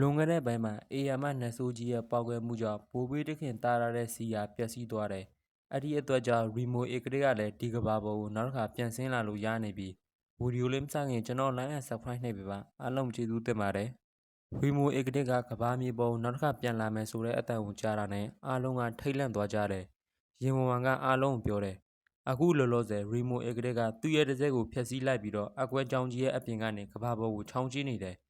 လွန်ခဲ့တဲ့ပိုင်းမှာအေယာမနတ်ဆိုးကြီးရဲ့ပေါက်ကွဲမှုကြောင့် ဘိုးဘေးတခင်တားရတဲ့စီယာ ပျက်စီးသွားတယ်။အဲ့ဒီအတွက်ကြောင့် ရီမိုဧကတွေကလည်း ဒီကဘာပေါ်ကို နောက်တစ်ခါ ပြန်ဆင်းလာလို့ ရနေပြီ။ဗီဒီယိုလေးမစခင် ကျွန်တော် line and subscribe နှိပ်ပေးပါ အားလုံးကျေးဇူးတင်ပါတယ်။ရီမိုဧကတွေကကဘာမြေပေါ်ကို နောက်တစ်ခါ ပြန်လာမယ်ဆိုတဲ့အတန်ကိုကြားတာနဲ့ အားလုံးက ထိတ်လန့်သွားကြတယ်။ရင်ဝန်ဝန်ကအားလုံးကို ပြောတယ်။အခုလောလောဆယ် ရီမိုဧကတွေကသူ့ရဲ့တစ်စက်ကို ဖျက်ဆီးလိုက်ပြီးတော့ အကွဲကြောင်ကြီးရဲ့အပြင်ကနေကဘာပေါ်ကို ချောင်းကျင်းနေတယ်။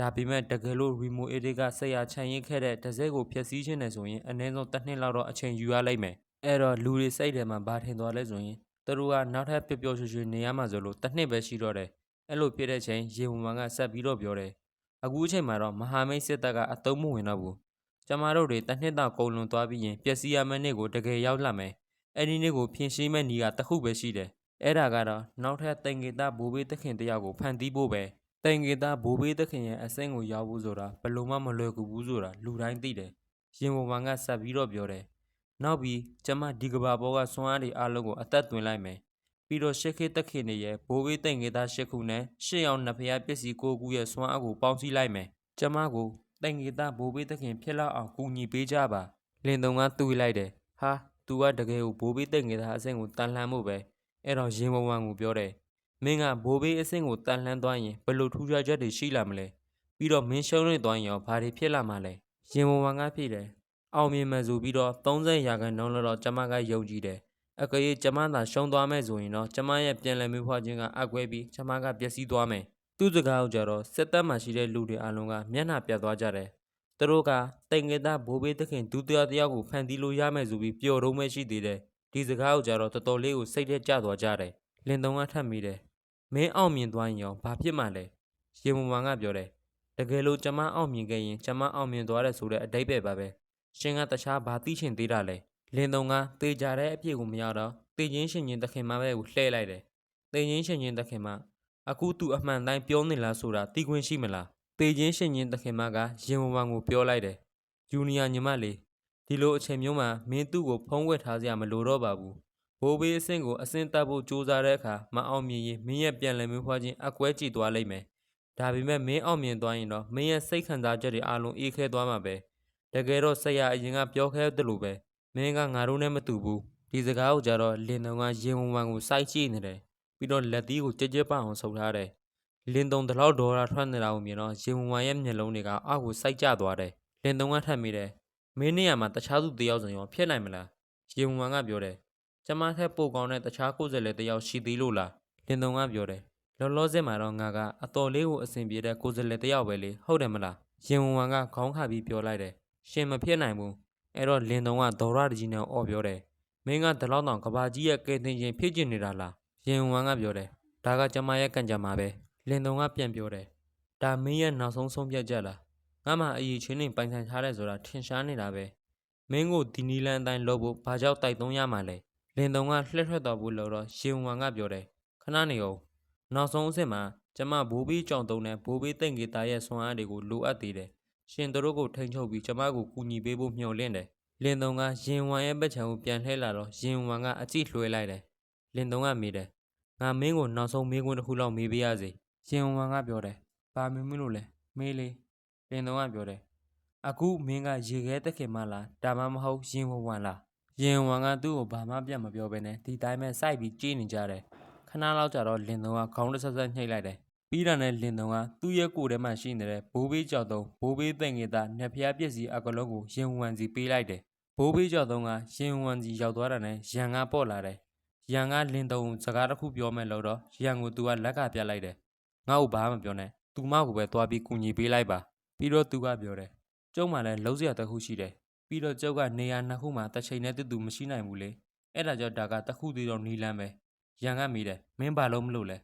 ဒါပေမဲ့တကယ်လို့ Remo 8ကဆက်ရချန်ရင်ခဲ့တဲ့ဒဇက်ကိုဖျက်ဆီးခြင်းနဲ့ဆိုရင်အနည်းဆုံးတစ်နှစ်လောက်တော့အချိန်ယူရလိမ့်မယ်။အဲ့တော့လူတွေစိတ်ထဲမှာဘာထင်သွားလဲဆိုရင်သူတို့ကနောက်ထပ်ပျော်ပျော်ရွှင်ရွှင်နေရမှာဆိုလို့တစ်နှစ်ပဲရှိတော့တယ်။အဲ့လိုဖြစ်တဲ့ချိန်ရေဝန်ဝန်ကဆက်ပြီးတော့ပြောတယ်။အခုအချိန်မှာတော့မဟာမိတ်စစ်တပ်ကအတုံးမဝင်တော့ဘူး။ကျမတို့တွေတစ်နှစ်တော့ကုန်လွန်သွားပြီးရင်ပျက်စီးရမယ့်နေ့ကိုတကယ်ရောက်လာမယ်။အဲ့ဒီနေ့ကိုဖြည့်ရှင်းမဲ့နေကတစ်ခုပဲရှိတယ်။အဲ့ဒါကတော့နောက်ထပ်တင်ကေတာဘိုးဘေးသခင်တယောက်ကိုဖန်တီးဖို့ပဲ။ တင်ကေတာဘိုးဘေးသခင်ရဲ့အဆင့်ကိုရောက်ဖို့ဆိုတာဘယ်လို့မှမလွယ်ကူဘူးဆိုတာလူတိုင်းသိတယ်။ရင်ဝန်ဝန်ကဆက်ပြီးတော့ပြောတယ်။နောက်ပြီးကျမဒီကဘာပေါ်ကစွမ်းအားတွေအားလုံးကိုအသက်သွင်းလိုက်မယ်။ပြီးတော့ရှစ်ခေတ်သခင်တွေရဲ့ဘိုးဘေးတင်ကေတာရှစ်ခုနဲ့ရှစ်အောင်နှစ်ဖျားပစ္စည်းကိုခုရဲ့စွမ်းအားကိုပေါင်းစည်းလိုက်မယ်။ကျမကိုတင်ကေတာဘိုးဘေးသခင်ဖြစ်လောက်အောင်ကူညီပေးကြပါ။လင်တုံကတွေးလိုက်တယ်။ဟာသူကတကယ်ကိုဘိုးဘေးတင်ကေတာအဆင့်ကိုတန်လှန်ဖို့ပဲ။အဲ့တော့ရင်ဝန်ဝန်ကိုပြောတယ်။ မင်းကဘိုးဘေးအဆင့်ကိုတန်လှမ်းသွားရင်ဘယ်လိုထူးခြားချက်တွေရှိလာမလဲပြီးတော့မင်းရှုံးနေသွားရင်ရောဘာတွေဖြစ်လာမှာလဲရင်ဝန်ဝန်ကဖြစ်တယ်အောင်မြင်မယ်ဆိုပြီးတော့30ရာခိုင်နှုန်းလောက်တော့ကျမကယုံကြည်တယ်အကယ်၍ကျမသာရှုံးသွားမယ်ဆိုရင်တော့ကျမရဲ့ပြန်လည်မျိုးဖွားခြင်းကအကွဲပြီးကျမကပျက်စီးသွားမယ်သူ့စကားကိုကြတော့စစ်တပ်မှာရှိတဲ့လူတွေအလုံးကမျက်နှာပြတ်သွားကြတယ်သူတို့ကတိန်ကေတာဘိုးဘေးသခင်ဒုတိယတယောက်ကိုဖန်တီးလို့ရမယ်ဆိုပြီးပျော်တော့မှရှိသေးတယ်ဒီစကားကိုကြတော့တော်တော်လေးကိုစိတ်ထဲကျသွားကြတယ်လင်တုံးကထပ်မိတယ် မင်းအောင်မြင်သွားရင်ရောဘာဖြစ်မှလဲရေမွန်ဝမ်ကပြောတယ်တကယ်လို့ကျမအောင်မြင်ခဲ့ရင်ကျမအောင်မြင်သွားတယ်ဆိုတဲ့အတိတ်ပဲပါပဲရှင်ကတခြားဘာသိချင်သေးတာလဲလင်းတုံကတေကြတဲ့အဖြစ်ကိုမရတော့တေချင်းရှင်ချင်းတခင်မပဲကိုလှဲလိုက်တယ်တေချင်းရှင်ချင်းတခင်မအခုသူအမှန်တိုင်းပြောနေလားဆိုတာသိခွင့်ရှိမလားတေချင်းရှင်ချင်းတခင်မကရေမွန်ဝမ်ကိုပြောလိုက်တယ်ဂျူနီယာညီမလေးဒီလိုအချိန်မျိုးမှာမင်းသူ့ကိုဖုံးကွယ်ထားစရာမလိုတော့ပါဘူး ဘိုးဘေးအဆင့်ကိုအဆင့်တက်ဖို့ကြိုးစားတဲ့အခါမအောင်မြင်ရင်မင်းရဲ့ပြန်လည်မျိုးဖွားခြင်းအကွဲကြည့်သွားလိမ့်မယ်။ဒါပေမဲ့မင်းအောင်မြင်သွားရင်တော့မင်းရဲ့စိတ်ခံစားချက်တွေအလုံးအေးခဲသွားမှာပဲ။တကယ်တော့ဆရာအရင်ကပြောခဲ့တယ်လို့ပဲမင်းကငါတို့နဲ့မတူဘူး။ဒီစကားကိုကြတော့လင်တုံကရင်ဝင်ဝင်ကိုစိုက်ကြည့်နေတယ်။ပြီးတော့လက်သီးကိုကြက်ကြက်ပအောင်ဆုပ်ထားတယ်။လင်တုံတလောက်ဒေါ်လာထွက်နေတာကိုမြင်တော့ရင်ဝင်ဝင်ရဲ့မျက်လုံးတွေကအောက်ကိုစိုက်ကျသွားတယ်။လင်တုံကထပ်မိတယ်။မင်းနေရာမှာတခြားသူတယောက်ဆိုရင်ဖြစ်နိုင်မလား။ရင်ဝင်ဝင်ကပြောတယ်။ ကျမထက်ပိုကောင်းတဲ့တခြားကိုယ်စားလှယ်တစ်ယောက်ရှိသေးလို့လားလင်တုံကပြောတယ်လောလောဆယ်မှာတော့ငါကအတော်လေးကိုအဆင်ပြေတဲ့ကိုယ်စားလှယ်တစ်ယောက်ပဲလေဟုတ်တယ်မလားရင်ဝန်ဝန်ကခေါင်းခါပြီးပြောလိုက်တယ်ရှင်မဖြစ်နိုင်ဘူးအဲ့တော့လင်တုံကဒေါရတကြီးနဲ့အော်ပြောတယ်မင်းကဒီလောက်တောင်ကဘာကြီးရဲ့ကဲတင်ချင်းဖြစ်ကျင်နေတာလားရင်ဝန်ဝန်ကပြောတယ်ဒါကကျမရဲ့ကံကြမ္မာပဲလင်တုံကပြန်ပြောတယ်ဒါမင်းရဲ့နောက်ဆုံးဆုံးဖြတ်ချက်လားငါမှအရေးချင်းနေပိုင်ဆိုင်ထားတယ်ဆိုတာထင်ရှားနေတာပဲမင်းကိုဒီနီလန်အတိုင်းလုပ်ဖို့ဘာကြောင့်တိုက်တွန်းရမှာလဲ လင်တုံကလှည့်ထွက်သွားဖို့လို့တော့ရှင်ဝန်ကပြောတယ်ခဏနေအောင်နောက်ဆုံးအဆင့်မှာကျမဘိုးဘီကြောင်တုံးနဲ့ဘိုးဘီတိန်ကေတာရဲ့ဆွမ်းအားတွေကိုလိုအပ်သေးတယ်ရှင်တို့ကိုထိန်ချုပ်ပြီးကျမကိုကူညီပေးဖို့မျှော်လင့်တယ်လင်တုံကရင်ဝန်ရဲ့ဘက်ချံကိုပြန်လှည့်လာတော့ရင်ဝန်ကအကြည့်လွှဲလိုက်တယ်လင်တုံကမေးတယ်ငါမင်းကိုနောက်ဆုံးမေးခွန်းတစ်ခုလောက်မေးပေးရစေရင်ဝန်ကပြောတယ်ဘာမေးမလို့လဲမေးလေလင်တုံကပြောတယ်အခုမင်းကရေခဲတက်ခင်မလားဒါမှမဟုတ်ရင်ဝန်ဝန်လား ရင်ဝန်ကသူ့ကိုဘာမှပြန်မပြောဘဲနဲ့ဒီတိုင်းပဲစိုက်ပြီးကြည့်နေကြတယ်ခဏလောက်ကြာတော့လင်တုံကခေါင်းတစ်ဆက်ဆက်နှိပ်လိုက်တယ်ပြီးတာနဲ့လင်တုံကသူ့ရဲ့ကိုယ်ထဲမှာရှိနေတဲ့ဘိုးဘေးကြောက်တုံးဘိုးဘေးသိင္ကေတာနှက်ဖျားပစ္စည်းအကလုံးကိုရင်ဝန်စီပေးလိုက်တယ်ဘိုးဘေးကြောက်တုံးကရင်ဝန်စီရောက်သွားတာနဲ့ရန်ကပေါ့လာတယ်ရန်ကလင်တုံကိုစကားတစ်ခုပြောမယ်လို့တော့ရန်ကိုသူကလက်ကပြလိုက်တယ်ငါ့ကိုဘာမှမပြောနဲ့သူမကိုပဲသွားပြီးကူညီပေးလိုက်ပါပြီးတော့သူကပြောတယ်ကျုံမှလည်းလုံးစရာတစ်ခုရှိတယ် ပြီးတော့ကျုပ်ကနေရာနှစ်ခုမှာတစ်ချိန်နဲ့တူတူမရှိနိုင်ဘူးလေအဲ့ဒါကြောင့်ဒါကတစ်ခုသေးတော့နီးလန်းပဲရန်ကမိတယ်မင်းဘာလို့မလို့လဲ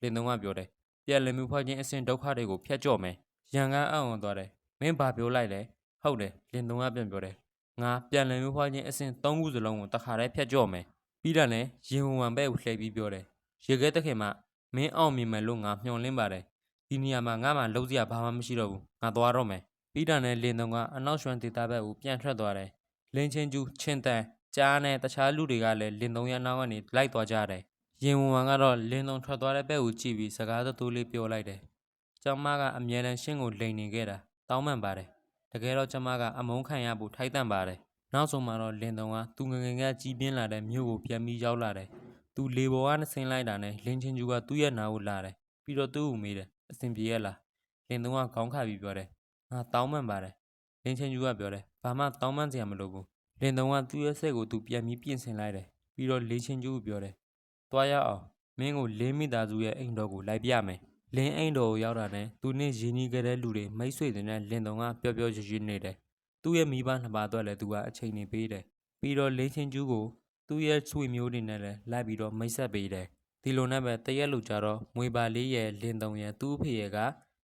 လင်သုံးကပြောတယ်ပြန်လည်မှုဖွားခြင်းအစဉ်ဒုက္ခတွေကိုဖျက်ကြော့မယ်ရန်ကအံ့ဩသွားတယ်မင်းဘာပြောလိုက်လဲဟုတ်တယ်လင်သုံးကပြန်ပြောတယ်ငါပြန်လည်မှုဖွားခြင်းအစဉ်သုံးခုစလုံးကိုတစ်ခါတည်းဖျက်ကြော့မယ်ပြီးတော့လည်းရင်ဝန်ဝန်ပဲကိုလှည့်ပြီးပြောတယ်ရေခဲတက်ခင်မှာမင်းအောင်မြင်မယ်လို့ငါမျှော်လင့်ပါတယ်ဒီနေရာမှာငါမှလုံးစရာဘာမှမရှိတော့ဘူးငါသွားတော့မယ် ပြီးတာနဲ့လင်းတုံကအနောက်ရွှမ်းဒေတာဘက်ကိုပြန်ထွက်သွားတယ်။လင်းချင်းကျူးချင်းတန်ကြားနဲ့တခြားလူတွေကလည်းလင်းတုံရဲ့နောက်ကနေလိုက်သွားကြတယ်။ရင်ဝန်ဝန်ကတော့လင်းတုံထွက်သွားတဲ့ဘက်ကိုကြည့်ပြီးစကားသတိုးလေးပြောလိုက်တယ်။ကျောင်းမကအမြဲတမ်းရှင်းကိုလိန်နေခဲ့တာတောင်းပန်ပါတယ်တကယ်တော့ကျမကအမုန်းခံရဖို့ထိုက်တန့်ပါတယ်နောက်ဆုံးမှာတော့လင်တုံကသူငယ်ငယ်ကကြီးပြင်းလာတဲ့မြို့ကိုပြန်ပြီးရောက်လာတယ်သူလေပေါ်ကနေဆင်းလိုက်တာနဲ့လင်းချင်းကျူကသူ့ရဲ့နာကိုလာတယ်ပြီးတော့သူ့ကိုမေးတယ်အဆင်ပြေရလားလင်တုံကခေါင်းခါပြီးပြောတယ် ငါတောင်းပန်ပါတယ်လင်းချင်းကျူကပြောတယ်ဘာမှတောင်းပန်စရာမလိုဘူးလင်တုံကသူ့ရဲ့စိတ်ကိုသူပြန်ပြီးပြင်ဆင်လိုက်တယ်ပြီးတော့လင်းချင်းကျူကိုပြောတယ်သွားရအောင်မင်းကိုလင်းမိသားစုရဲ့အိမ်တော်ကိုလိုက်ပြမယ်လင်းအိမ်တော်ကိုရောက်တာနဲ့သူနဲ့ရင်းနှီးခဲ့တဲ့လူတွေမိတ်ဆွေတွေနဲ့လင်းတုံကပျော်ပျော်ရွှင်ရွှင်နေတယ်။သူ့ရဲ့မိဘနှစ်ပါးအတွက်လည်းသူကအချိန်နေပေးတယ်။ပြီးတော့လင်းချင်းကျူးကိုသူ့ရဲ့ဆွေမျိုးတွေနဲ့လည်းလိုက်ပြီးတော့မိတ်ဆက်ပေးတယ်။ဒီလိုနဲ့ပဲတရက်လူကြတော့မွေပါလေးရဲ့လင်းတုံရဲ့သူ့အဖေရဲ့က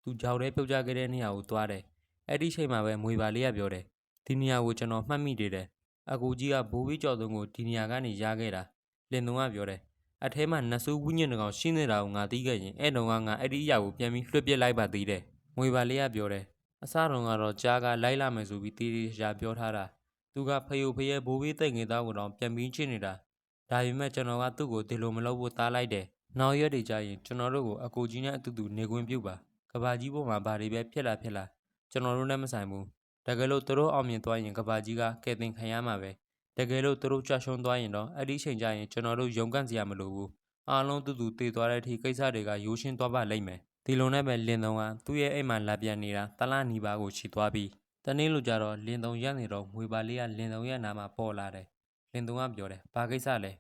သူကြောက်တဲ့ပြုတ်ကြခဲ့တဲ့နေရာကိုသွားတယ်။ အဲ့ဒီချိန်မှာပဲမွေပါလေးကပြောတယ်။ဒီနေရာကိုကျွန်တော်မှတ်မိနေတယ်။အကူကြီးကဘိုးဘီကျော်သွန်းကိုဒီနေရာကနေရခဲ့တာ။လင်းတုံကပြောတယ်။အထဲမှာနတ်ဆိုးဝိညာဉ်တကောင်ရှိနေတာကိုငါသိခဲ့ရင်အဲ့တုန်းကငါအဲ့ဒီအရာကိုပြန်ပြီးလွှတ်ပစ်လိုက်ပါသေးတယ်။ငွေပါလေးကပြောတယ်။အစတုန်းကတော့ကြားကလိုက်လာမယ်ဆိုပြီးတီးတီးရှာပြောထားတာ။သူကဖယိုဖယဲဘိုးဘေးတိတ်ငယ်သားကိုတော့ပြန်ပြီးချစ်နေတာ။ဒါပေမဲ့ကျွန်တော်ကသူ့ကိုဒီလိုမလုပ်ဖို့တားလိုက်တယ်။နောက်ရက်တွေကျရင်ကျွန်တော်တို့ကိုအကူကြီးနဲ့အတူတူနေခွင့်ပြုပါ။ကဘာကြီးပေါ်မှာဘာတွေပဲဖြစ်လာဖြစ်လာ ကျွန်တော်တို့နဲ့မဆိုင်ဘူး။တကယ်လို့သူတို့အောင်မြင်သွားရင်ကဘာကြီးကကဲတင်ခံရမှာပဲ။တကယ်လို့သူတို့ကြွရှုံးသွားရင်တော့အဲ့ဒီချိန်ကျရင်ကျွန်တော်တို့ရုန်းကန်စရာမလိုဘူးအားလုံးတူတူတည်သွားတဲ့အထိကိစ္စတွေကရိုးရှင်းသွားပါလိမ့်မယ်ဒီလိုနဲ့ပဲလင်းတုံးကသူ့ရဲ့အိမ်မှာလာပြန်နေတာတလားနီပါကိုခြိသွားပြီးတနေ့လိုကြတော့လင်းတုံးရက်နေတော့ငွေပါလေးကလင်းတုံးရဲ့နာမှာပေါ်လာတယ်လင်းတုံးကပြောတယ်ဘာကိစ္စလဲ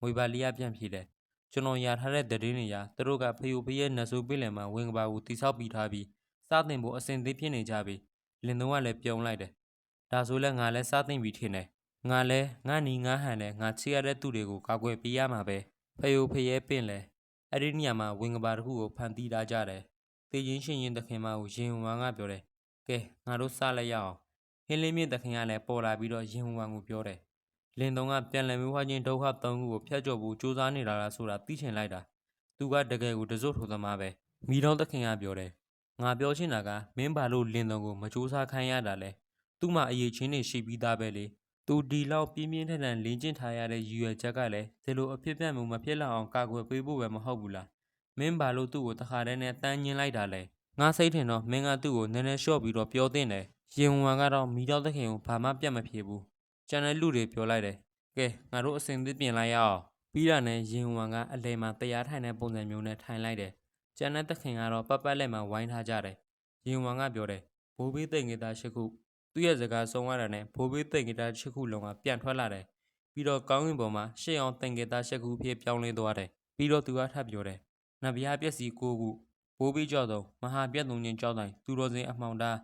ငွေပါလေးကပြန်ဖြေတယ်ကျွန်တော်ရထားတဲ့သတင်းတွေရသူတို့ကဖယိုဖယဲနတ်ဆိုးပြည်လယ်မှာဝင်ကပါကိုတိဆောက်ပြီးထားပြီး စတင်ဖို့အစဉ်သင့်ဖြစ်နေကြပြီလင်းတုံးကလည်းပြုံးလိုက်တယ်ဒါဆိုလဲငါလည်းစတင်ပြီးထင်တယ်ငါလဲငါနီငါဟန်လဲငါချစ်ရတဲ့သူတွေကိုကာကွယ်ပေးရမှာပဲဖယိုဖယဲပင့်လဲအဲ့ဒီနေရာမှာဝင်ကဘာတစ်ခုကိုဖန်တီးထားကြတယ်တေချင်းရှင်ရင်တခင်မကိုရင်ဝမ်ကပြောတယ်ကဲငါတို့စလိုက်ရအောင်ဟင်းလေးမြင့်တခင်ကလည်းပေါ်လာပြီးတော့ရင်ဝမ်ကိုပြောတယ်လင်းတုံးကပြန်လည်မျိုးဝါချင်းဒုက္ခသုံးခုကိုဖျက်ကျော်ဖို့စူးစမ်းနေတာလားဆိုတာသိချင်လိုက်တာသူကတကယ်ကိုတစွတ်ထိုသမားပဲမိတော်တခင်ကပြောတယ် ငါပြောချင်တာကမင်းဘာလို့လင်းတုံးကိုမစူးစမ်းခိုင်းရတာလဲသူ့မှာအရေးချင်းနေရှိပြီးသားပဲလေသူဒီလောက်ပြင်းပြင်းထန်ထန်လင်းကျင့်ထားရတဲ့ရည်ရွယ်ချက်ကလည်းဒီလိုအဖြစ်ပြတ်မှုမဖြစ်လောက်အောင်ကာကွယ်ပေးဖို့ပဲမဟုတ်ဘူးလားမင်းဘာလို့သူ့ကိုတခါတည်းနဲ့တန်းညင်းလိုက်တာလဲငါစိတ်ထင်တော့မင်းကသူ့ကိုနည်းနည်းလျှော့ပြီးတော့ပြောတင်တယ်ရင်ဝင်ကတော့မိတော့တဲ့ခင်ကိုဘာမှပြတ်မဖြစ်ဘူးကျန်တဲ့လူတွေပြောလိုက်တယ်ကဲငါတို့အစင်သစ်ပြင်လိုက်ရအောင်ပြီးတာနဲ့ရင်ဝင်ကအလဲမှာတရားထိုင်တဲ့ပုံစံမျိုးနဲ့ထိုင်လိုက်တယ် ကျန်တဲ့သခင်ကတော့ပတ်ပတ်လက်မှာဝိုင်းထားကြတယ်ရင်ဝင်ကပြောတယ်ဘိုးဘေးတိတ်ငယ်သားရှိခုသူ့ရဲ့စကားဆုံးရတာနဲ့ဘိုးဘေးတိတ်ဂီတာချစ်ခုလုံးကပြန်ထွက်လာတယ်။ပြီးတော့ကောင်းကင်ပေါ်မှာရှေ့အောင်တိတ်ဂီတာရှစ်ခုဖြစ်ပြောင်းလဲသွားတယ်။ပြီးတော့သူကထပ်ပြောတယ်။နဗျာပျက်စီကိုခုဘိုးဘေးကြောက်တော့မဟာပြတ်သုံးချင်းကြောက်တိုင်းသူတော်စင်အမှောင်သား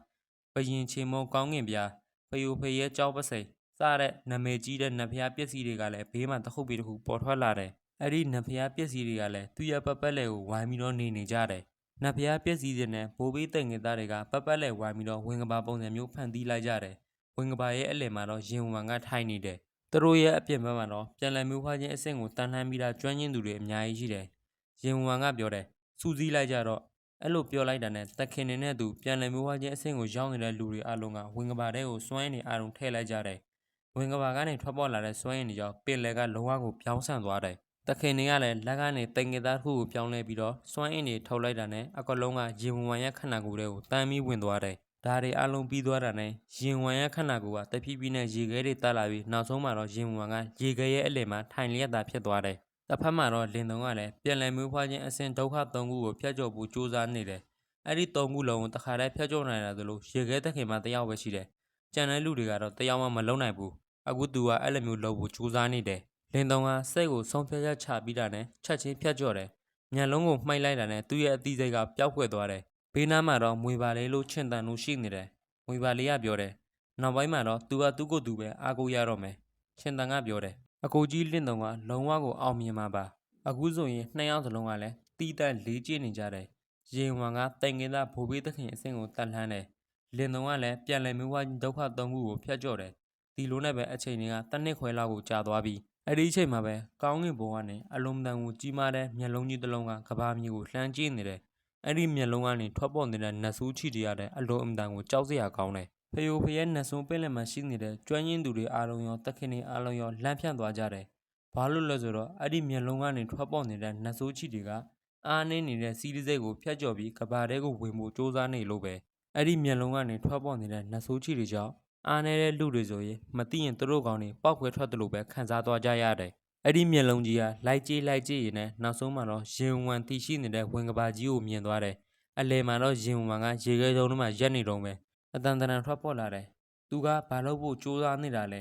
ဘယင်ချေမုံကောင်းကင်ပြားဖယိုဖရဲကြောက်ပစိန်စတဲ့နာမည်ကြီးတဲ့နဗျာပျက်စီတွေကလည်းဘေးမှာတစ်ခုပြီးတစ်ခုပေါ်ထွက်လာတယ်။ အဲ့ဒီနဗျာပျက်စီတွေကလည်းသူ့ရဲ့ပတ်ပတ်လည်ကိုဝိုင်းပြီးတော့နေနေကြတယ်။နဗျာပျက်စီတဲ့နဲ့ဘိုးဘေးတိတ်ငယ်သားတွေကပတ်ပတ်လည်ဝိုင်းပြီးတော့ဝင်ကဘာပုံစံမျိုးဖန်တီးလိုက်ကြတယ်။ဝင်ကဘာရဲ့အလယ်မှာတော့ရင်ဝန်ကထိုင်နေတယ်။သူတို့ရဲ့အပြင်ဘက်မှာတော့ပြန်လည်မျိုးဖွားခြင်းအဆင့်ကိုတန်လှမ်းပြီးတာကျွမ်းကျင်သူတွေအများကြီးရှိတယ်။ရင်ဝန်ကပြောတယ်။စူးစီးလိုက်ကြတော့အဲ့လိုပြောလိုက်တာနဲ့တခင်နေနဲ့သူပြန်လည်မျိုးဖွားခြင်းအဆင့်ကိုရောက်နေတဲ့လူတွေအလုံးကဝင်ကဘာတဲ့ကိုစွန့်ရင်နေအားလုံးထည့်လိုက်ကြတယ်။ဝင်ကဘာကနေထွက်ပေါ်လာတဲ့စွန့်ရင်တွေကြောင့်ပင်လယ်ကလုံးဝကိုပြောင်းဆန်သွားတယ်။ တခင်တွေကလည်းလက်ကနေတိမ်ငယ်သားတစ်ခုကိုပြောင်းလဲပြီးတော့စွန့်ရင်တွေထုတ်လိုက်တာနဲ့အကလုံးကရင်ဝန်ရဲ့ခန္ဓာကိုယ်တွေကိုတမ်းပြီးဝင်သွားတယ်။ဒါတွေအလုံးပြီးသွားတာနဲ့ရင်ဝမ်ရဲ့ခန္ဓာကိုယ်ကတဖြည်းဖြည်းနဲ့ရေခဲတွေတက်လာပြီးနောက်ဆုံးမှာတော့ရင်ဝမ်ကရေခဲရဲ့အလယ်မှာထိုင်လျက်သာဖြစ်သွားတယ်။တစ်ဖက်မှာတော့လင်တုံကလည်းပြန်လည်မျိုးဖွားခြင်းအစဉ်ဒုက္ခသုံးခုကိုဖျက်ကျော်ဖို့ကြိုးစားနေတယ်။အဲ့ဒီသုံးခုလုံးကိုတစ်ခါတည်းဖျက်ကျော်နိုင်တာသလိုရေခဲတက်ခင်မှာတစ်ယောက်ပဲရှိတယ်။ကျန်တဲ့လူတွေကတော့တစ်ယောက်မှမလုံနိုင်ဘူး။အခုသူကအဲ့လိုမျိုးလုပ်ဖို့ကြိုးစားနေတယ်။ လင်တုံကစိတ်ကိုဆုံးဖြတ်ချက်ချပြီးတာနဲ့ချက်ချင်းဖျက်ကျော်တယ်။ညံလုံးကိုမှိုက်လိုက်တာနဲ့သူ့ရဲ့အသီးစိတ်ကပျောက်ကွယ်သွားတယ်။ဘေးနားမှာတော့မွေပါလေးလို့ချင်တန်လို့ရှိနေတယ်။မွေပါလေးကပြောတယ်။နောက်ပိုင်းမှာတော့သူကသူ့ကိုယ်သူပဲအားကိုးရတော့မယ်။ရှင်တန်ကပြောတယ်။အကိုကြီးလင့်တုံကလုံးဝကိုအောင်မြင်မှာပါ။အခုဆိုရင်နှစ်ယောက်စလုံးကလည်းတီးတန့်လေးကျနေကြတယ်။ရင်ဝမ်ကတိုင်ငင်သားဘိုးဘေးသခင်အဆင့်ကိုတတ်လှမ်းတယ်။လင်တုံကလည်းပြန်လည်မျိုးဝါဒုက္ခသုံးခုကိုဖျက်ကျော်တယ်။ဒီလိုနဲ့ပဲအချိန်တွေကတစ်နှစ်ခွဲလောက်ကိုကြာသွားပြီ။ အဲ့ဒီအချိန်မှာပဲကောင်းကင်ဘုံကနေအလုံးတန်ကိုကြီးမားတဲ့မျက်လုံးကြီးတစ်လုံးကကဘာမြေကိုလှမ်းကြည့်နေတယ်။အဲ့ဒီမျက်လုံးကနေထွက်ပေါ်နေတဲ့နတ်ဆိုးချီတွေရတဲ့အလုံးအမတန်ကိုကြောက်စရာကောင်းတယ်။ဖယိုဖယဲနတ်ဆိုးပင်လယ်မှာရှိနေတဲ့ကျွမ်းရင်းသူတွေအားလုံးရောတခင်တွေအားလုံးရောလမ်းဖြန့်သွားကြတယ်။ဘာလို့လဲဆိုတော့အဲ့ဒီမျက်လုံးကနေထွက်ပေါ်နေတဲ့နတ်ဆိုးချီတွေကအားနေနေတဲ့စီးရီးစိတ်ကိုဖျက်ကျော်ပြီးကဘာတဲကိုဝင်ဖို့စူးစမ်းနေလို့ပဲအဲ့ဒီမျက်လုံးကနေထွက်ပေါ်နေတဲ့နတ်ဆိုးချီတွေကြောင့် အားနေတဲ့လူတွေဆိုရင်မသိရင်သူတို့ကောင်တွေပောက်ခွဲထွက်တယ်လို့ပဲခံစားသွားကြရတယ်အဲ့ဒီမျက်လုံးကြီးကလိုက်ကြည့်လိုက်ကြည့်ရင်လည်းနောက်ဆုံးမှာတော့ရင်ဝမ်တီရှိနေတဲ့ဝင်ကဘာကြီးကိုမြင်သွားတယ်အလဲမှာတော့ရင်ဝမ်ကရေခဲတုံးထဲမှာရက်နေတော့ပဲအတန်တန်ထွက်ပေါ်လာတယ်သူကဘာလို့ဖို့စူးစမ်းနေတာလဲ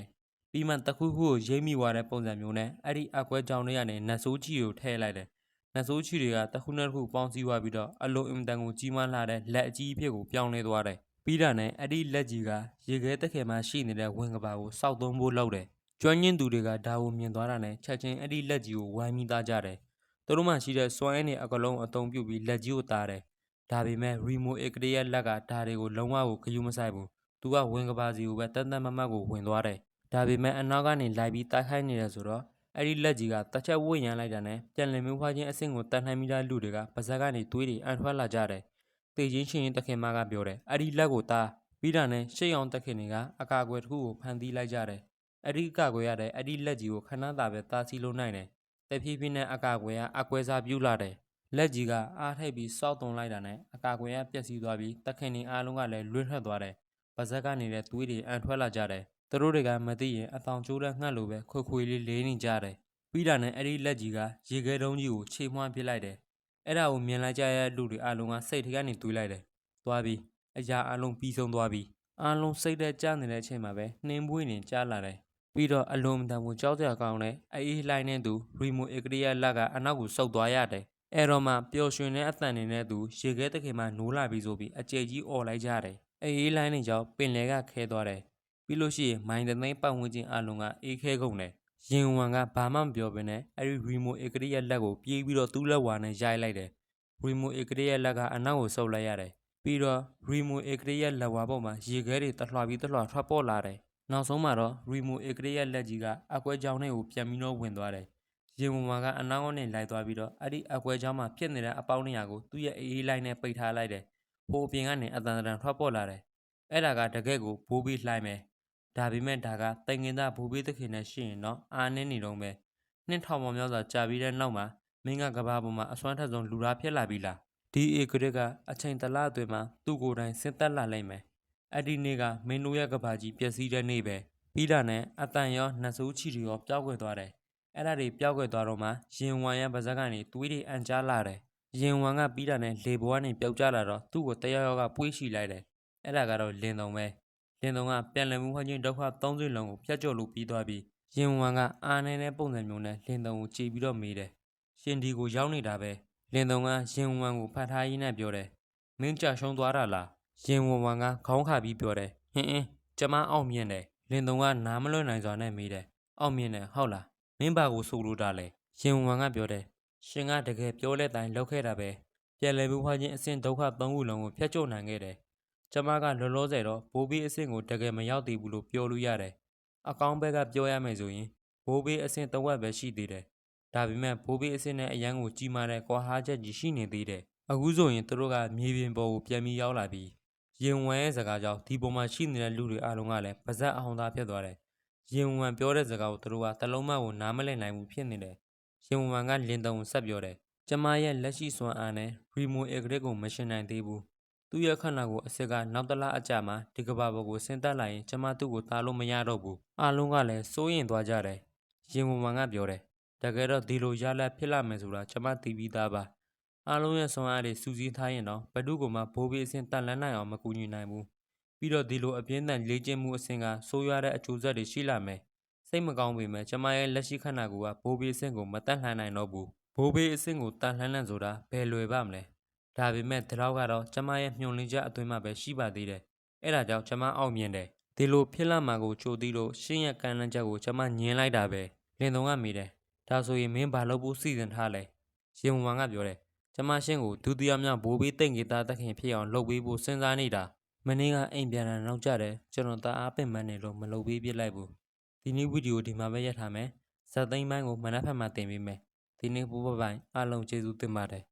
ပြီးမှတစ်ခုခုကိုရိမ့်မိသွားတဲ့ပုံစံမျိုးနဲ့အဲ့ဒီအကွဲကြောင်တွေကနေနတ်ဆိုးချီကိုထည့်လိုက်တယ်။နတ်ဆိုးချီတွေကတစ်ခုနဲ့တစ်ခုပေါင်းစည်းသွားပြီးတော့အလုံးအင်တန်ကိုကြီးမားလာတဲ့လက်အကြီးအဖြစ်ကိုပြောင်းလဲသွားတယ်။ ပြီးတာနဲ့အဲ့ဒီလက်ကြီးကရေခဲတက်ခဲမှာရှိနေတဲ့ဝင်ကဘာကိုစောက်သွင်းဖို့လုပ်တယ်။ကျွမ်းကျင်သူတွေကဒါကိုမြင်သွားတာနဲ့ချက်ချင်းအဲ့ဒီလက်ကြီးကိုဝိုင်းမိသားကြတယ်။သူတို့မှရှိတဲ့စွမ်းအင်တွေအကလုံးအသုံးပြုပြီးလက်ကြီးကိုတားတယ်။ဒါပေမဲ့ရီမိုအက်ကလေးရဲ့လက်ကဒါတွေကိုလုံးဝကိုဂရုမစိုက်ဘူး။သူကဝင်ကဘာစီကိုပဲတန်တန်မတ်မတ်ကိုဝင်သွားတယ်။ဒါပေမဲ့အနောက်ကနေလိုက်ပြီးတိုက်ခိုက်နေတယ်ဆိုတော့အဲ့ဒီလက်ကြီးကတစ်ချက်ဝှေ့ရမ်းလိုက်တာနဲ့ပြန်လည်မျိုးဖွားခြင်းအဆင့်ကိုတန်လှန်မိတဲ့လူတွေကပါဇက်ကနေသွေးတွေအန်ထွက်လာကြတယ်။ တေချင်းရှင်ရင်တခင်မကပြောတယ်။အဲ့ဒီလက်ကိုတားပြီးတာနဲ့ရှေ့အောင်တခင်တွေကအကာအကွယ်တစ်ခုကိုဖန်တီးလိုက်ကြတယ်။အဲ့ဒီအကာအကွယ်ရတဲ့အဲ့ဒီလက်ကြီးကိုခဏတာပဲတားစီလို့နိုင်တယ်။တဖြည်းဖြည်းနဲ့အကာအကွယ်ကအကွဲစားပြုတ်လာတယ်။လက်ကြီးကအားထိပ်ပြီးစောက်သွန်လိုက်တာနဲ့အကာအကွယ်ကပျက်စီးသွားပြီးတခင်တွေအားလုံးကလည်းလွင့်ထွက်သွားတယ်။ပါဇက်ကနေလည်းသွေးတွေအန်ထွက်လာကြတယ်။သူတို့တွေကမသိရင်အတောင်ကျိုးတဲ့ငှက်လိုပဲခွေခွေလေးလေးနေကြတယ်။ပြီးတာနဲ့အဲ့ဒီလက်ကြီးကရေခဲတုံးကြီးကိုခြေမွှမ်းပစ်လိုက်တယ်။ အဲ့ဒါကိုမြင်လိုက်ကြရတဲ့လူတွေအလုံးကစိတ်ထဲကနေတွေးလိုက်တယ်။သွားပြီ။အရာအလုံးပြီးဆုံးသွားပြီ။အလုံးစိတ်ထဲကြားနေတဲ့အချိန်မှာပဲနှင်းပွေးနေကြားလာတယ်။ပြီးတော့အလုံးမတန်ဘူးကြောက်ကြကောင်းတဲ့အေးလှိုင်းတဲ့သူရီမိုအကရီယာလက်ကအနောက်ကိုစုပ်သွားရတယ်။အဲ့တော့မှပျော်ရွှင်တဲ့အသံနေနဲ့သူရေခဲတခင်မှနိုးလာပြီဆိုပြီးအကျယ်ကြီးអော်လိုက်ကြတယ်။အေးလှိုင်းနေကြောင်ပင်လယ်ကခဲသွားတယ်။ပြီးလို့ရှိရင်မိုင်းတသိန်းပတ်ဝန်းကျင်အလုံးကအေးခဲကုန်တယ်။ ရင်ဝမ်ကဘာမှမပြောဘဲနဲ့အဲ့ဒီရီမိုဧကရီရဲ့လက်ကိုပြေးပြီးတော့သူ့လက်ဝါနဲ့ရိုက်လိုက်တယ်။ရီမိုဧကရီရဲ့လက်ကအနောက်ကိုဆုပ်လိုက်ရတယ်။ပြီးတော့ရီမိုဧကရီရဲ့လက်ဝါပေါ်မှာရေခဲတွေတလှပြီးတလှထွက်ပေါ်လာတယ်။နောက်ဆုံးမှာတော့ရီမိုဧကရီရဲ့လက်ကြီးကအကွဲကြောင်ထဲကိုပြန်ပြီးတော့ဝင်သွားတယ်။ရင်ဝမ်ကအနောက်ကနေလိုက်သွားပြီးတော့အဲ့ဒီအကွဲကြောင်မှာဖြစ်နေတဲ့အပေါင်းနေရာကိုသူ့ရဲ့အေးအေးလိုက်နဲ့ပိတ်ထားလိုက်တယ်။ဟိုအပြင်ကနေအတန်တန်ထွက်ပေါ်လာတယ်။အဲ့ဒါကတကယ့်ကိုဘိုးပြီးလှိုင်းမယ်။ ဒါပေမဲ့ဒါကတိုင်ငင်သားဘူဘေးသခင်နဲ့ရှိရင်တော့အားနည်းနေတော့ပဲနှစ်ထောင်ပေါင်းများစွာကြာပြီးတဲ့နောက်မှာမင်းကကဘာပေါ်မှာအစွမ်းထက်ဆုံးလူသားဖြစ်လာပြီလားဒီအေဂရစ်ကအချိန်တလအတွင်းမှာသူ့ကိုယ်တိုင်ဆင်းသက်လာလိမ့်မယ်အဲ့ဒီနေ့ကမင်းတို့ရဲ့ကဘာကြီးပျက်စီးတဲ့နေ့ပဲပြီးတာနဲ့အတန်ရောနှဆိုးချီတွေရောပျောက်ကွယ်သွားတယ်အဲ့ဒါတွေပျောက်ကွယ်သွားတော့မှရင်ဝမ်ရဲ့ပါဇက်ကနေသွေးတွေအန်ကြားလာတယ်ရင်ဝမ်ကပြီးတာနဲ့လေဘွားကနေပျောက်ကျလာတော့သူ့ကိုတယောက်ယောက်ကပွေးချီလိုက်တယ်အဲ့ဒါကတော့လင်းတုံပဲ လင်းတုံကပြန်လည်မှုဟောချင်းဒုက္ခသုံးစုလုံးကိုဖျက်ကျော်လို့ပြီးသွားပြီးရင်ဝမ်ကအာနေတဲ့ပုံစံမျိုးနဲ့လင်းတုံကိုကြည်ပြီးတော့မေးတယ်။ရှင်ဒီကိုရောက်နေတာပဲလင်းတုံကရင်ဝမ်ကိုဖတ်ထားရင်းနဲ့ပြောတယ်။မင်းကြာရှုံးသွားတာလားရင်ဝမ်ဝမ်ကခေါင်းခါပြီးပြောတယ်။ဟင်းအင်းကျမအောင်မြင်တယ်လင်းတုံကနားမလွတ်နိုင်စွာနဲ့မေးတယ်။အောင်မြင်တယ်ဟုတ်လားမင်းဘာကိုဆိုလိုတာလဲရင်ဝမ်ကပြောတယ်။ရှင်ကတကယ်ပြောတဲ့တိုင်လောက်ခဲ့တာပဲပြန်လည်မှုဟောချင်းအစဉ်ဒုက္ခသုံးခုလုံးကိုဖျက်ကျော်နိုင်ခဲ့တယ်။ ကျမကလောလောဆယ်တော့ဘိုးဘေးအဆင့်ကိုတကယ်မရောက်သေးဘူးလို့ပြောလို့ရတယ်။အကောင်းဘက်ကပြောရမယ်ဆိုရင်ဘိုးဘေးအဆင့်တစ်ဝက်ပဲရှိသေးတယ်။ဒါပေမဲ့ဘိုးဘေးအဆင့်နဲ့အရန်ကိုကြီးမားတဲ့ကွာဟာချက်ကြီးရှိနေသေးတယ်။အခုဆိုရင်သူတို့ကမြေပြင်ပေါ်ကိုပြန်ပြီးရောက်လာပြီးရင်ဝမ်ရဲ့စကားကြောင့်ဒီပေါ်မှာရှိနေတဲ့လူတွေအားလုံးကလည်းပါဇက်အဟောင်းသားဖြစ်သွားတယ်။ရင်ဝမ်ပြောတဲ့စကားကိုသူတို့ကတလုံးမှကိုနားမလည်နိုင်ဘူးဖြစ်နေတယ်။ရင်ဝမ်ကလင်းတုံကိုဆက်ပြောတယ်။ကျမရဲ့လက်ရှိစွမ်းအားနဲ့ရီမိုအက်ဂရစ်ကိုမရှင်နိုင်သေးဘူး။ သူ့ရဲ့ခန္ဓာကိုယ်အစစ်ကနောက်တစ်လအကြာမှာဒီကဘာပေါ်ကိုဆင်းသက်လာရင်ကျမသူ့ကိုသားလို့မရတော့ဘူးအားလုံးကလည်းစိုးရင်သွားကြတယ်ရင်ဝမန်ကပြောတယ်တကယ်တော့ဒီလိုရလက်ဖြစ်လာမယ်ဆိုတာကျမသိပြီးသားပါအားလုံးရဲ့ဆွမ်းအားတွေစူးစီးထားရင်တော့ဘဒုကမှဘိုးဘေးအဆင့်တန်လန်းနိုင်အောင်မကူညီနိုင်ဘူးပြီးတော့ဒီလိုအပြင်းထန်လေ့ကျင့်မှုအဆင့်ကဆိုးရွားတဲ့အကျိုးဆက်တွေရှိလာမယ်စိတ်မကောင်းပေမဲ့ကျမရဲ့လက်ရှိခန္ဓာကိုယ်ကဘိုးဘေးအဆင့်ကိုမတတ်လှမ်းနိုင်တော့ဘူးဘိုးဘေးအဆင့်ကိုတန်လှမ်းလန့်ဆိုတာဘယ်လွယ်ပါမလဲ ဒါပေမဲ့ဒီတော့ကတော့ကျမရဲ့မျှော်လင့်ချက်အတွင်းမှာပဲရှိပါသေးတယ်အဲ့ဒါကြောင့်ကျမအောင်မြင်တယ်ဒီလိုဖြစ်လာမှာကိုကြိုသိလို့ရှင်းရကမ်းလှမ်းချက်ကိုကျမညင်းလိုက်တာပဲလင်တုံကမိတယ်ဒါဆိုရင်မင်းဘာလုပ်ဖို့စီစဉ်ထားလဲရင်ဝမ်ကပြောတယ်ကျမရှင်းကိုဒုတိယမြောက်ဘိုးဘေးတိတ်ငေသားသခင်ဖြစ်အောင်လုပ်ပေးဖို့စဉ်းစားနေတာမနေ့ကအိမ်ပြန်လာနောက်ကြတယ်ကျွန်တော်တအားပင်ပန်းနေလို့မလုပ်ပေးပြလိုက်ဘူးဒီနေ့ဗီဒီယိုဒီမှာပဲရပ်ထားမယ်ဇက်သိမ်းပိုင်းကိုမနက်ဖြန်မှတင်ပေးမယ်ဒီနေ့ပို့ပပိုင်းအားလုံးကျေးဇူးတင်ပါတယ်